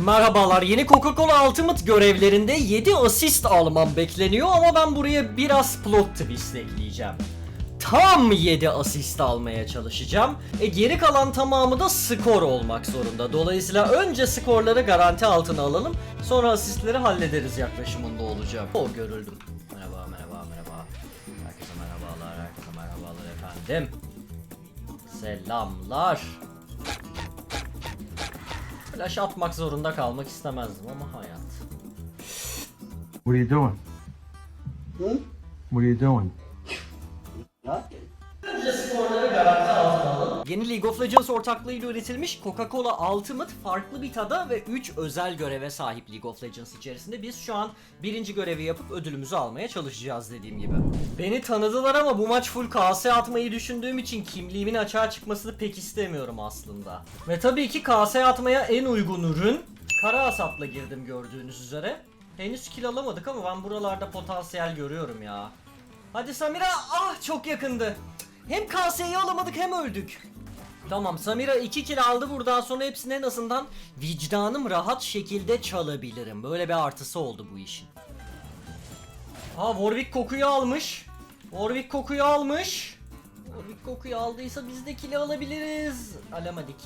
Merhabalar yeni Coca-Cola Ultimate görevlerinde 7 asist almam bekleniyor ama ben buraya biraz plot twist ekleyeceğim. Tam 7 asist almaya çalışacağım. E geri kalan tamamı da skor olmak zorunda. Dolayısıyla önce skorları garanti altına alalım. Sonra asistleri hallederiz yaklaşımında olacağım. O görüldüm. Merhaba merhaba merhaba. Herkese merhabalar herkese merhabalar efendim. Selamlar. Flash atmak zorunda kalmak istemezdim ama hayat. What are you doing? What are you doing? Yeni League of Legends ortaklığıyla üretilmiş Coca-Cola Ultimate farklı bir tada ve 3 özel göreve sahip League of Legends içerisinde. Biz şu an birinci görevi yapıp ödülümüzü almaya çalışacağız dediğim gibi. Beni tanıdılar ama bu maç full KS atmayı düşündüğüm için kimliğimin açığa çıkmasını pek istemiyorum aslında. Ve tabii ki KS atmaya en uygun ürün Kara Asap'la girdim gördüğünüz üzere. Henüz kill alamadık ama ben buralarda potansiyel görüyorum ya. Hadi Samira ah çok yakındı. Hem KS'yi alamadık hem öldük. Tamam Samira 2 kill aldı buradan sonra hepsini en azından vicdanım rahat şekilde çalabilirim. Böyle bir artısı oldu bu işin. Ha Warwick kokuyu almış. Warwick kokuyu almış. Warwick kokuyu aldıysa biz de kill alabiliriz. Alamadık.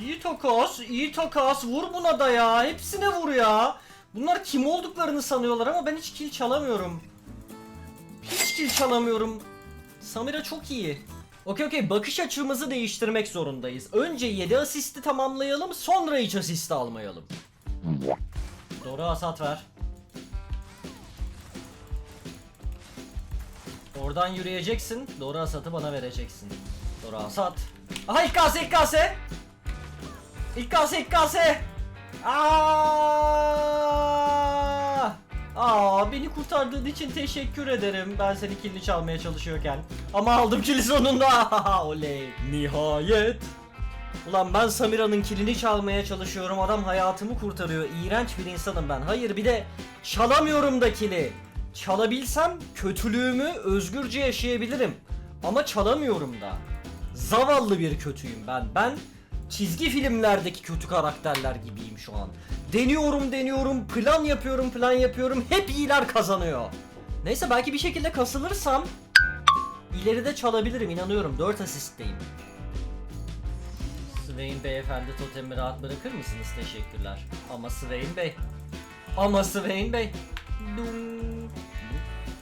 İyi takas, iyi takas. Vur buna da ya. Hepsine vur ya. Bunlar kim olduklarını sanıyorlar ama ben hiç kill çalamıyorum. Hiç kill çalamıyorum. Samira çok iyi. Okey okey bakış açımızı değiştirmek zorundayız. Önce 7 asisti tamamlayalım sonra hiç asist almayalım. Doğru hasat ver. Oradan yürüyeceksin. Doğru hasatı bana vereceksin. Doğru hasat. Aha ilk kase ilk kase. İlk kase ilk kase. Aa! Aa beni kurtardığın için teşekkür ederim. Ben seni kilini çalmaya çalışıyorken. Ama aldım kili sonunda. Oley. Nihayet. Ulan ben Samira'nın kilini çalmaya çalışıyorum. Adam hayatımı kurtarıyor. İğrenç bir insanım ben. Hayır bir de çalamıyorum da kili. Çalabilsem kötülüğümü özgürce yaşayabilirim. Ama çalamıyorum da. Zavallı bir kötüyüm ben. Ben çizgi filmlerdeki kötü karakterler gibiyim şu an. Deniyorum deniyorum, plan yapıyorum plan yapıyorum. Hep iyiler kazanıyor. Neyse belki bir şekilde kasılırsam ileride çalabilirim inanıyorum. 4 asistteyim. Swain beyefendi totemi rahat bırakır mısınız? Teşekkürler. Ama Swain bey. Ama Swain bey. Dum.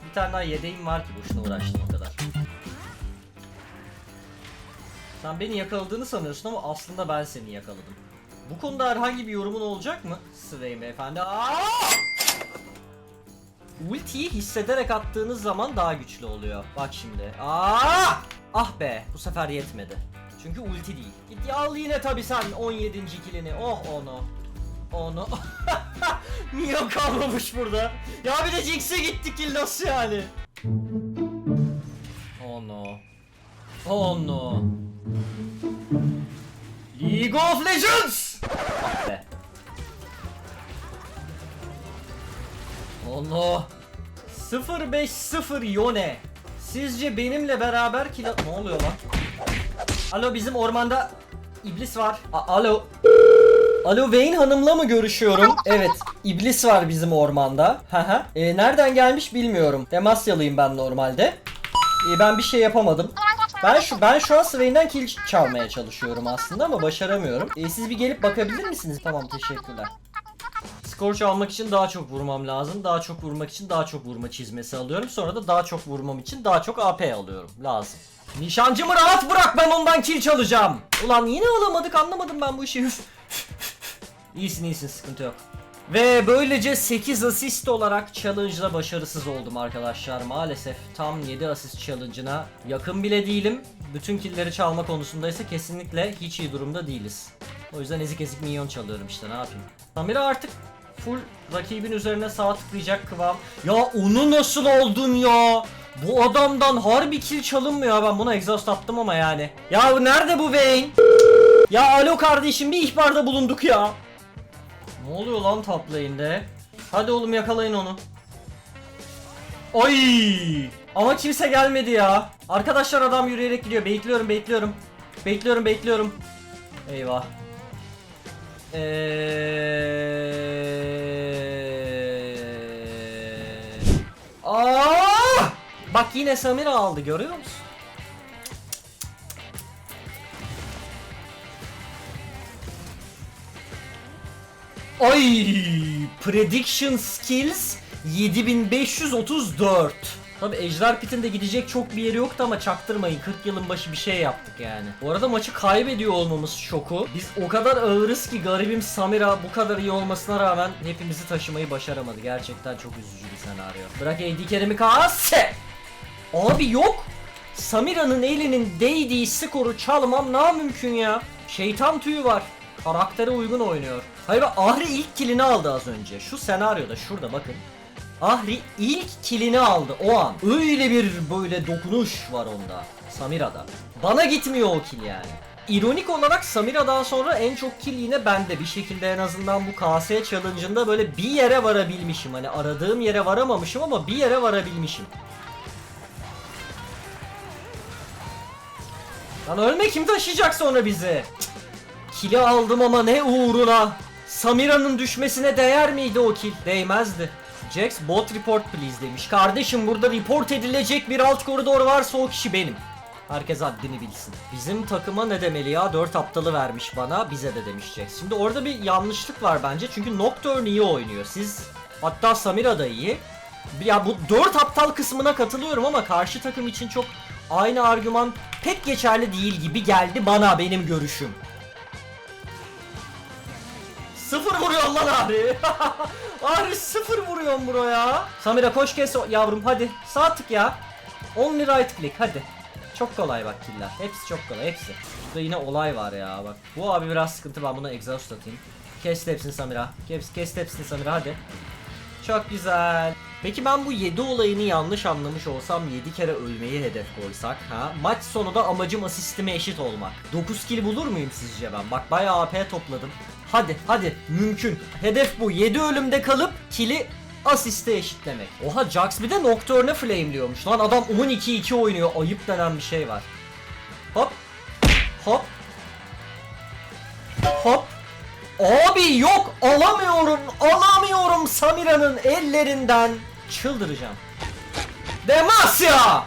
Bir tane daha yedeğim var ki boşuna uğraştım Sen beni yakaladığını sanıyorsun ama aslında ben seni yakaladım. Bu konuda herhangi bir yorumun olacak mı? Swain beyefendi. Aa! Ultiyi hissederek attığınız zaman daha güçlü oluyor. Bak şimdi. Aa! Ah be, bu sefer yetmedi. Çünkü ulti değil. Git al yine tabi sen 17. kilini. Oh onu. Onu. Niye kalmamış burada? Ya bir de Jinx'e gitti kill nasıl yani? Oh no. Oh no. League of Legends! Ah be. Oh no. 050 Yone. Sizce benimle beraber kill... Ne oluyor lan? Alo bizim ormanda iblis var. A- Alo. Alo Vayne Hanım'la mı görüşüyorum? Evet, iblis var bizim ormanda. Haha. Ee, nereden gelmiş bilmiyorum. Demasyalıyım ben normalde. Ee, ben bir şey yapamadım. Ben şu ben şu an Swain'den kill çalmaya çalışıyorum aslında ama başaramıyorum. Ee, siz bir gelip bakabilir misiniz? Tamam, teşekkürler. Skor çalmak için daha çok vurmam lazım. Daha çok vurmak için daha çok vurma çizmesi alıyorum. Sonra da daha çok vurmam için daha çok AP alıyorum. Lazım. Nişancımı rahat bırak ben ondan kill çalacağım. Ulan yine alamadık anlamadım ben bu işi. İyisin iyisin sıkıntı yok. Ve böylece 8 asist olarak challenge'da başarısız oldum arkadaşlar. Maalesef tam 7 asist challenge'ına yakın bile değilim. Bütün killleri çalma konusunda ise kesinlikle hiç iyi durumda değiliz. O yüzden ezik ezik minyon çalıyorum işte ne yapayım. Samira artık full rakibin üzerine sağ tıklayacak kıvam. Ya onu nasıl oldun ya? Bu adamdan harbi kill çalınmıyor ben buna exhaust attım ama yani. Ya nerede bu Vayne? Ya alo kardeşim bir ihbarda bulunduk ya. Ne oluyor lan top lane'de? Hadi oğlum yakalayın onu. Ay! Ama kimse gelmedi ya. Arkadaşlar adam yürüyerek gidiyor. Bekliyorum, bekliyorum. Bekliyorum, bekliyorum. Eyvah. Eee... Aa! Bak yine Samira aldı görüyor musun? Ay! Prediction Skills 7534. Tabi Ejder Pit'in de gidecek çok bir yeri yoktu ama çaktırmayın 40 yılın başı bir şey yaptık yani. Bu arada maçı kaybediyor olmamız şoku. Biz o kadar ağırız ki garibim Samira bu kadar iyi olmasına rağmen hepimizi taşımayı başaramadı. Gerçekten çok üzücü bir senaryo. Bırak AD Kerim'i kase! Abi yok! Samira'nın elinin değdiği skoru çalmam ne mümkün ya? Şeytan tüyü var. Karaktere uygun oynuyor. Hayır bak Ahri ilk kilini aldı az önce. Şu senaryoda şurada bakın. Ahri ilk kilini aldı o an. Öyle bir böyle dokunuş var onda. Samira'da. Bana gitmiyor o kill yani. İronik olarak Samira'dan sonra en çok kill yine bende. Bir şekilde en azından bu KS challenge'ında böyle bir yere varabilmişim. Hani aradığım yere varamamışım ama bir yere varabilmişim. Lan ölme kim taşıyacak sonra bizi? Kili aldım ama ne uğruna? Samira'nın düşmesine değer miydi o kill? Değmezdi. Jax bot report please demiş. Kardeşim burada report edilecek bir alt koridor varsa o kişi benim. Herkes haddini bilsin. Bizim takıma ne demeli ya? 4 aptalı vermiş bana. Bize de demiş Jax. Şimdi orada bir yanlışlık var bence. Çünkü Nocturne iyi oynuyor. Siz hatta Samira da iyi. Ya bu 4 aptal kısmına katılıyorum ama karşı takım için çok aynı argüman pek geçerli değil gibi geldi bana benim görüşüm. Sıfır vuruyor lan Ahri. Ahri sıfır vuruyor bro ya. Samira koş kes yavrum hadi. Sağ tık ya. Only right click hadi. Çok kolay bak killer. Hepsi çok kolay hepsi. Burada yine olay var ya bak. Bu abi biraz sıkıntı ben buna exhaust atayım. Kes hepsini Samira. Kes, kes hepsini Samira hadi. Çok güzel. Peki ben bu 7 olayını yanlış anlamış olsam 7 kere ölmeyi hedef koysak ha? Maç sonu da amacım asistime eşit olmak. 9 kill bulur muyum sizce ben? Bak bayağı AP topladım. Hadi hadi mümkün. Hedef bu. 7 ölümde kalıp kill'i asiste eşitlemek. Oha Jax bir de Nocturne'e flameliyormuş. Lan adam 12-2 oynuyor. Ayıp denen bir şey var. Hop. Hop. Hop. Abi yok alamıyorum alamıyorum Samira'nın ellerinden çıldıracağım. Demasya!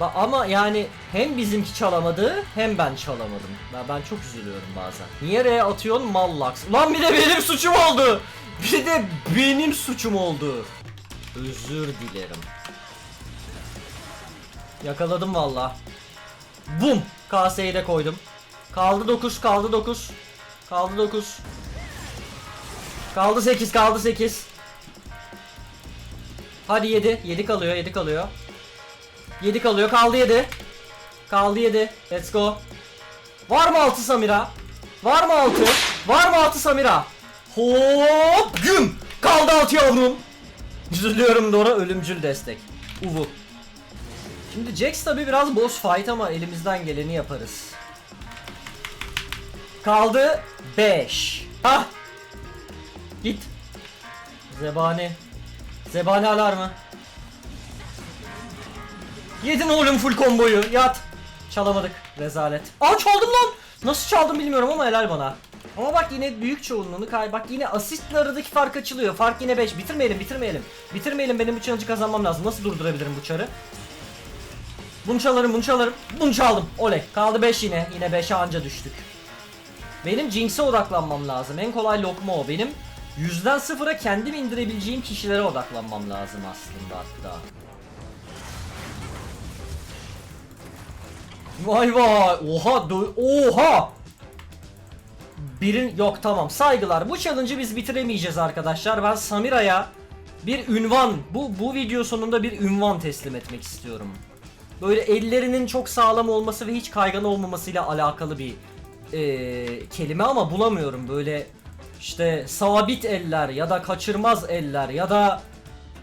Ba- Ama yani hem bizimki çalamadı hem ben çalamadım. Ben, ben çok üzülüyorum bazen. Niye R'ye atıyorsun Mallax? Lan bir de benim suçum oldu. Bir de benim suçum oldu. Özür dilerim. Yakaladım valla. Bum! Kaseyi de koydum. Kaldı 9, kaldı 9. Kaldı 9. Kaldı 8, kaldı 8. Hadi 7. 7 kalıyor, 7 kalıyor. 7 kalıyor, kaldı 7. Kaldı 7. Let's go. Var mı 6 Samira? Var mı 6? Var mı 6 Samira? Hop! Güm! Kaldı 6 yavrum. Üzülüyorum Dora ölümcül destek. Uvu. Şimdi Jax tabi biraz boss fight ama elimizden geleni yaparız. Kaldı 5. Hah. Git. Zebani. Zebani alarmı. Yedin oğlum full komboyu. Yat. Çalamadık. Rezalet. Aa çaldım lan. Nasıl çaldım bilmiyorum ama helal bana. Ama bak yine büyük çoğunluğunu kay. Bak yine asistle aradaki fark açılıyor. Fark yine 5. Bitirmeyelim, bitirmeyelim. Bitirmeyelim. Benim bu challenge'ı kazanmam lazım. Nasıl durdurabilirim bu çarı? Bunu çalarım, bunu çalarım. Bunu çaldım. Oley. Kaldı 5 yine. Yine 5'e anca düştük. Benim Jinx'e odaklanmam lazım. En kolay lokma o. Benim yüzden sıfıra kendim indirebileceğim kişilere odaklanmam lazım aslında hatta. Vay vay. Oha. Oha. Birin yok tamam saygılar. Bu challenge'ı biz bitiremeyeceğiz arkadaşlar. Ben Samira'ya bir ünvan bu bu video sonunda bir ünvan teslim etmek istiyorum. Böyle ellerinin çok sağlam olması ve hiç kaygan olmamasıyla alakalı bir eee, kelime ama bulamıyorum. Böyle işte sabit eller ya da kaçırmaz eller ya da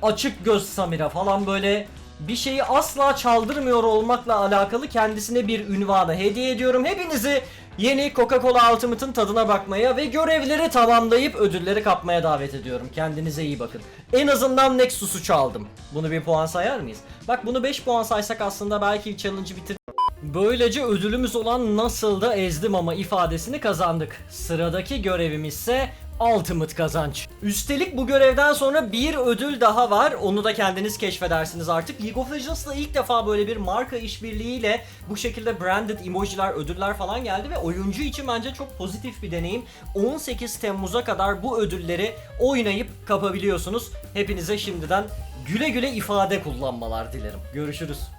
açık göz Samira falan böyle bir şeyi asla çaldırmıyor olmakla alakalı kendisine bir ünvanı hediye ediyorum. Hepinizi yeni Coca-Cola Ultimate'ın tadına bakmaya ve görevleri tamamlayıp ödülleri kapmaya davet ediyorum. Kendinize iyi bakın. En azından Nexus'u çaldım. Bunu bir puan sayar mıyız? Bak bunu 5 puan saysak aslında belki challenge'ı bitir Böylece ödülümüz olan nasıl da ezdim ama ifadesini kazandık. Sıradaki görevimiz ise Ultimate kazanç. Üstelik bu görevden sonra bir ödül daha var. Onu da kendiniz keşfedersiniz artık. League of Legends'da ilk defa böyle bir marka işbirliğiyle bu şekilde branded emojiler, ödüller falan geldi ve oyuncu için bence çok pozitif bir deneyim. 18 Temmuz'a kadar bu ödülleri oynayıp kapabiliyorsunuz. Hepinize şimdiden güle güle ifade kullanmalar dilerim. Görüşürüz.